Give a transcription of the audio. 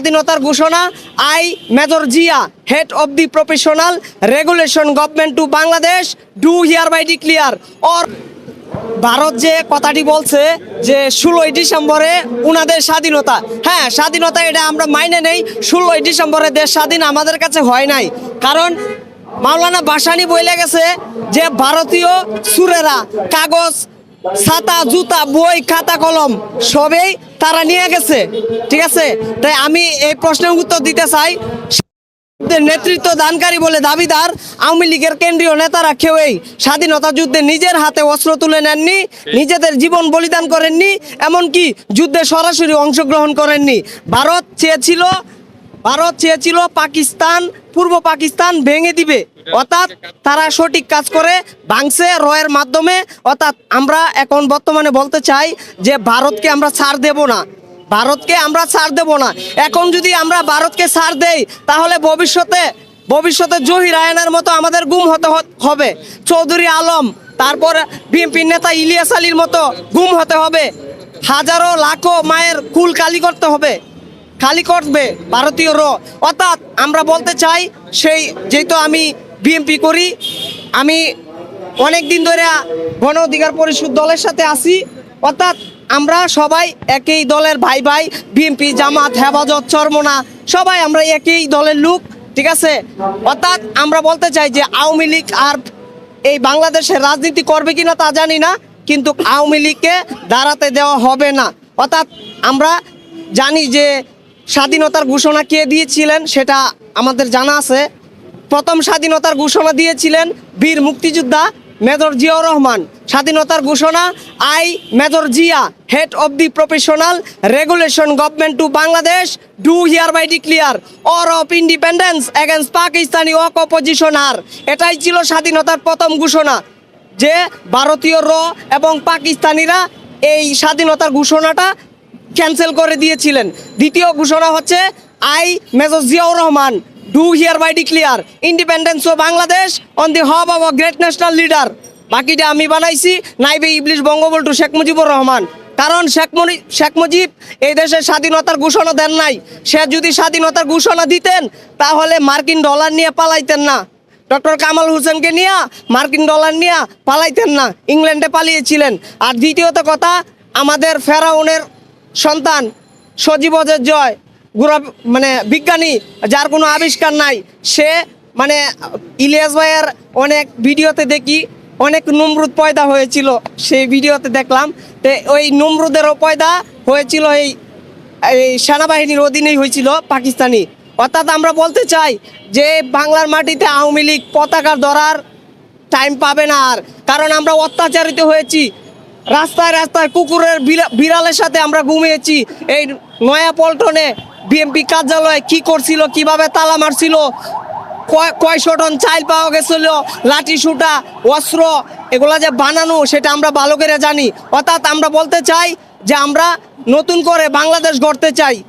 স্বাধীনতার ঘোষণা, I major Zia head of the professional regulation government to Bangladesh do here by declare or Bharat যে কথাটি বলছে যে ষোলোই ডিসেম্বরে উনাদের স্বাধীনতা। হ্যাঁ স্বাধীনতা এটা আমরা মাইনে নেই, ষোলোই ডিসেম্বরে দেশ স্বাধীন আমাদের কাছে হয় নাই। কারণ মাওলানা বাসানি বলে গেছে যে ভারতীয় সুরেরা কাগজ ছাতা, জুতা, বই, খাতা, কলম, সবেই তারা নিয়ে গেছে। ঠিক আছে? তাই আমি এই প্রশ্নের উত্তর দিতে চাই। নেতৃত্ব দানকারী বলে দাবিদার। আওয়ামী লীগের কেন্দ্রীয় নেতারা কেউই স্বাধীনতা যুদ্ধে নিজের হাতে অস্ত্র তুলে নেননি, নিজেদের জীবন বলিদান করেননি, এমনকি যুদ্ধে সরাসরি অংশগ্রহণ করেননি। ভারত চেয়েছিল ভারত চেয়েছিল পাকিস্তান পূর্ব পাকিস্তান ভেঙে দিবে। অর্থাৎ তারা সঠিক কাজ করে, ভাঙছে রয়ের মাধ্যমে। অর্থাৎ আমরা এখন বর্তমানে বলতে চাই যে ভারতকে আমরা ছাড় দেব না। ভারতকে আমরা ছাড় দেব না। এখন যদি আমরা ভারতকে ছাড় দেই, তাহলে ভবিষ্যতে ভবিষ্যতে জহির রায়নার মতো আমাদের গুম হতে হবে। চৌধুরী আলম, তারপর বিএনপির নেতা ইলিয়াস আলীর মতো গুম হতে হবে। হাজারো লাখো মায়ের কুল কালি করতে হবে। খালি করবে ভারতীয় র অর্থাৎ আমরা বলতে চাই, সেই যেহেতু আমি বিএমপি করি, আমি অনেক দিন ধরে গণ অধিকার পরিষদ দলের সাথে আছি। অর্থাৎ আমরা সবাই একই দলের ভাই ভাই বিএমপি জামাত, হেফাজত, চরমনা, সবাই আমরা একই দলের লোক, ঠিক আছে? অর্থাৎ আমরা বলতে চাই যে আওয়ামী লীগ আর এই বাংলাদেশের রাজনীতি করবে কিনা তা জানি না, কিন্তু আওয়ামী লীগকে দাঁড়াতে দেওয়া হবে না। অর্থাৎ আমরা জানি যে স্বাধীনতার ঘোষণা কে দিয়েছিলেন সেটা আমাদের জানা আছে। প্রথম স্বাধীনতার ঘোষণা দিয়েছিলেন বীর মুক্তিযোদ্ধা মেজর জিয়াউর রহমান। স্বাধীনতার ঘোষণা, I, major Zia head of the professional regulation government to Bangladesh do here by declare or of independence against Pakistani occupation এটাই ছিল স্বাধীনতার প্রথম ঘোষণা, যে ভারতীয় র এবং পাকিস্তানিরা এই স্বাধীনতার ঘোষণাটা ক্যান্সেল করে দিয়েছিলেন। দ্বিতীয় ঘোষণা হচ্ছে, I major Ziaur Rahman, do here by declare independence of Bangladesh on the behalf of great national leader বাকিটা আমি বানাইছি, নাইবে ইবলিশ বঙ্গবন্ধু শেখ মুজিবুর রহমান। কারণ শেখ মনি, শেখ মুজিব এই দেশের স্বাধীনতার ঘোষণা দেন নাই। সে যদি স্বাধীনতার ঘোষণা দিতেন, তাহলে মার্কিন ডলার নিয়ে পালাইতেন না। ডক্টর কামাল হোসেনকে নিয়ে মার্কিন ডলার নিয়ে পালাইতেন না, ইংল্যান্ডে পালিয়েছিলেন। আর দ্বিতীয়ত কথা, আমাদের ফেরাউনের সন্তান সজীবজের জয়, গুরা মানে বিজ্ঞানী, যার কোনো আবিষ্কার নাই, সে মানে ইলিয়াস ভাইয়ের অনেক ভিডিওতে দেখি, অনেক নমরুদ পয়দা হয়েছিল, সেই ভিডিওতে দেখলাম, তো ওই নমরুদেরও পয়দা হয়েছিল, এই এই সেনাবাহিনীর অধীনেই হয়েছিল পাকিস্তানি। অর্থাৎ আমরা বলতে চাই যে, বাংলার মাটিতে আওয়ামী লীগ পতাকা ধরার টাইম পাবে না আর। কারণ আমরা অত্যাচারিত হয়েছি রাস্তায় রাস্তায় কুকুরের বিড়া- বিড়ালের সাথে আমরা ঘুমিয়েছি। এই নয়া পল্টনে বিএমপি কার্যালয়ে কি করছিল, কীভাবে তালা মারছিল কয়শন চাইল পাওয়া গেছিল, লাঠি সুটা অস্ত্র, এগুলো যে বানানো, সেটা আমরা ভালো করে জানি। অর্থাৎ আমরা বলতে চাই যে আমরা নতুন করে বাংলাদেশ গড়তে চাই।